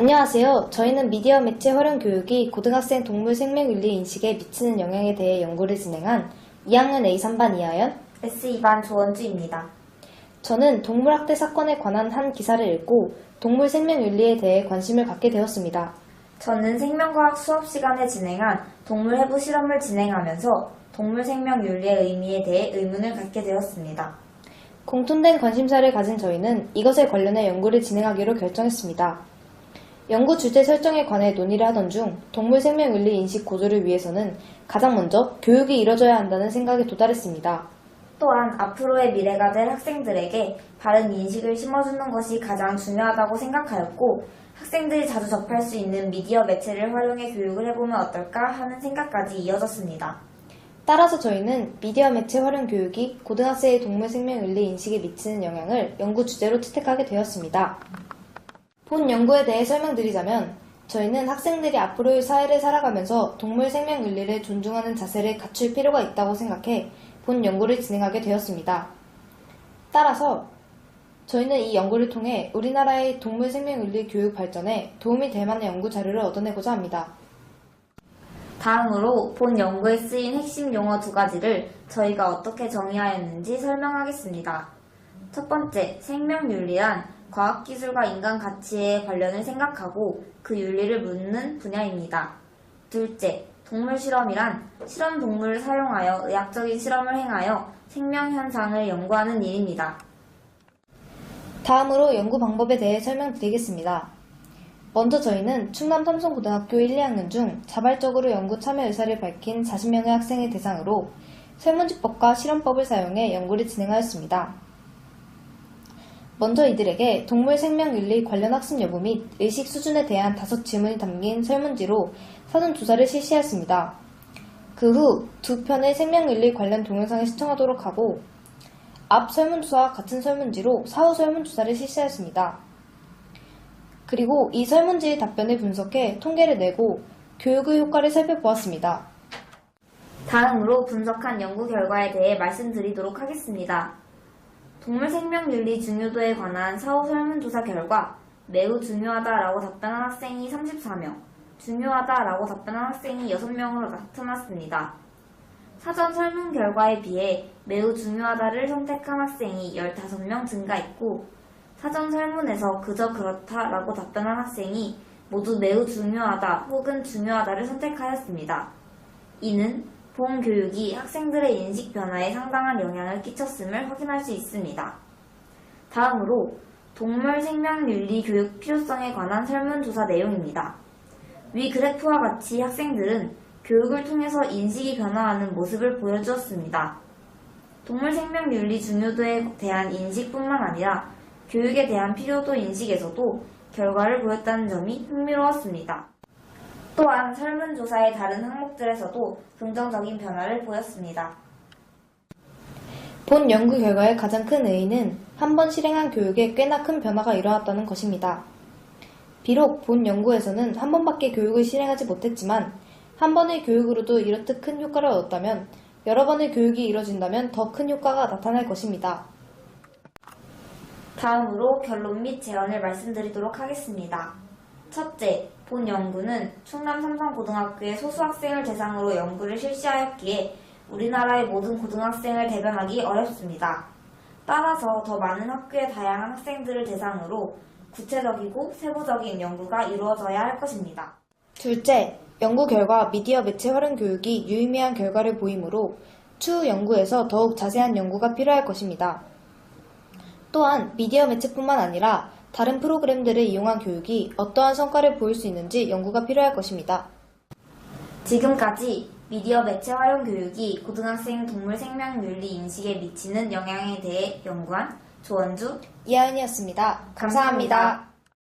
안녕하세요. 저희는 미디어 매체 활용 교육이 고등학생 동물 생명 윤리 인식에 미치는 영향에 대해 연구를 진행한 2학년 A3반 이하연. S2반 조원주입니다. 저는 동물학대 사건에 관한 한 기사를 읽고 동물 생명 윤리에 대해 관심을 갖게 되었습니다. 저는 생명과학 수업 시간에 진행한 동물 해부 실험을 진행하면서 동물 생명 윤리의 의미에 대해 의문을 갖게 되었습니다. 공통된 관심사를 가진 저희는 이것에 관련해 연구를 진행하기로 결정했습니다. 연구 주제 설정에 관해 논의를 하던 중 동물 생명 윤리 인식 고조를 위해서는 가장 먼저 교육이 이뤄져야 한다는 생각에 도달했습니다. 또한 앞으로의 미래가 될 학생들에게 바른 인식을 심어주는 것이 가장 중요하다고 생각하였고 학생들이 자주 접할 수 있는 미디어 매체를 활용해 교육을 해보면 어떨까 하는 생각까지 이어졌습니다. 따라서 저희는 미디어 매체 활용 교육이 고등학생의 동물 생명 윤리 인식에 미치는 영향을 연구 주제로 채택하게 되었습니다. 본 연구에 대해 설명드리자면 저희는 학생들이 앞으로의 사회를 살아가면서 동물 생명 윤리를 존중하는 자세를 갖출 필요가 있다고 생각해 본 연구를 진행하게 되었습니다. 따라서 저희는 이 연구를 통해 우리나라의 동물 생명 윤리 교육 발전에 도움이 될 만한 연구 자료를 얻어내고자 합니다. 다음으로 본 연구에 쓰인 핵심 용어 두 가지를 저희가 어떻게 정의하였는지 설명하겠습니다. 첫 번째, 생명윤리란 과학기술과 인간 가치의 관련을 생각하고 그 윤리를 묻는 분야입니다. 둘째, 동물 실험이란 실험 동물을 사용하여 의학적인 실험을 행하여 생명 현상을 연구하는 일입니다. 다음으로 연구 방법에 대해 설명드리겠습니다. 먼저 저희는 충남 삼성고등학교 1, 2학년 중 자발적으로 연구 참여 의사를 밝힌 40명의 학생을 대상으로 설문지법과 실험법을 사용해 연구를 진행하였습니다. 먼저 이들에게 동물 생명 윤리 관련 학습 여부 및 의식 수준에 대한 다섯 질문이 담긴 설문지로 사전 조사를 실시했습니다. 그 후 두 편의 생명 윤리 관련 동영상을 시청하도록 하고 앞 설문조사와 같은 설문지로 사후 설문조사를 실시하였습니다. 그리고 이 설문지의 답변을 분석해 통계를 내고 교육의 효과를 살펴보았습니다. 다음으로 분석한 연구 결과에 대해 말씀드리도록 하겠습니다. 동물 생명 윤리 중요도에 관한 사후 설문조사 결과 매우 중요하다라고 답변한 학생이 34명, 중요하다라고 답변한 학생이 6명으로 나타났습니다. 사전 설문 결과에 비해 매우 중요하다를 선택한 학생이 15명 증가했고 사전 설문에서 그저 그렇다라고 답변한 학생이 모두 매우 중요하다 혹은 중요하다를 선택하였습니다. 이는 본 교육이 학생들의 인식 변화에 상당한 영향을 끼쳤음을 확인할 수 있습니다. 다음으로 동물 생명 윤리 교육 필요성에 관한 설문조사 내용입니다. 위 그래프와 같이 학생들은 교육을 통해서 인식이 변화하는 모습을 보여주었습니다. 동물 생명 윤리 중요도에 대한 인식뿐만 아니라 교육에 대한 필요도 인식에서도 결과를 보였다는 점이 흥미로웠습니다. 또한 설문조사의 다른 항목들에서도 긍정적인 변화를 보였습니다. 본 연구 결과의 가장 큰 의의는 한 번 실행한 교육에 꽤나 큰 변화가 일어났다는 것입니다. 비록 본 연구에서는 한 번밖에 교육을 실행하지 못했지만 한 번의 교육으로도 이렇듯 큰 효과를 얻었다면 여러 번의 교육이 이뤄진다면 더 큰 효과가 나타날 것입니다. 다음으로 결론 및 제언을 말씀드리도록 하겠습니다. 첫째, 본 연구는 충남 삼성고등학교의 소수학생을 대상으로 연구를 실시하였기에 우리나라의 모든 고등학생을 대변하기 어렵습니다. 따라서 더 많은 학교의 다양한 학생들을 대상으로 구체적이고 세부적인 연구가 이루어져야 할 것입니다. 둘째, 연구 결과 미디어 매체 활용 교육이 유의미한 결과를 보이므로 추후 연구에서 더욱 자세한 연구가 필요할 것입니다. 또한 미디어 매체뿐만 아니라 다른 프로그램들을 이용한 교육이 어떠한 성과를 보일 수 있는지 연구가 필요할 것입니다. 지금까지 미디어 매체 활용 교육이 고등학생 동물 생명 윤리 인식에 미치는 영향에 대해 연구한 조원주 이하연이었습니다. 감사합니다. 감사합니다.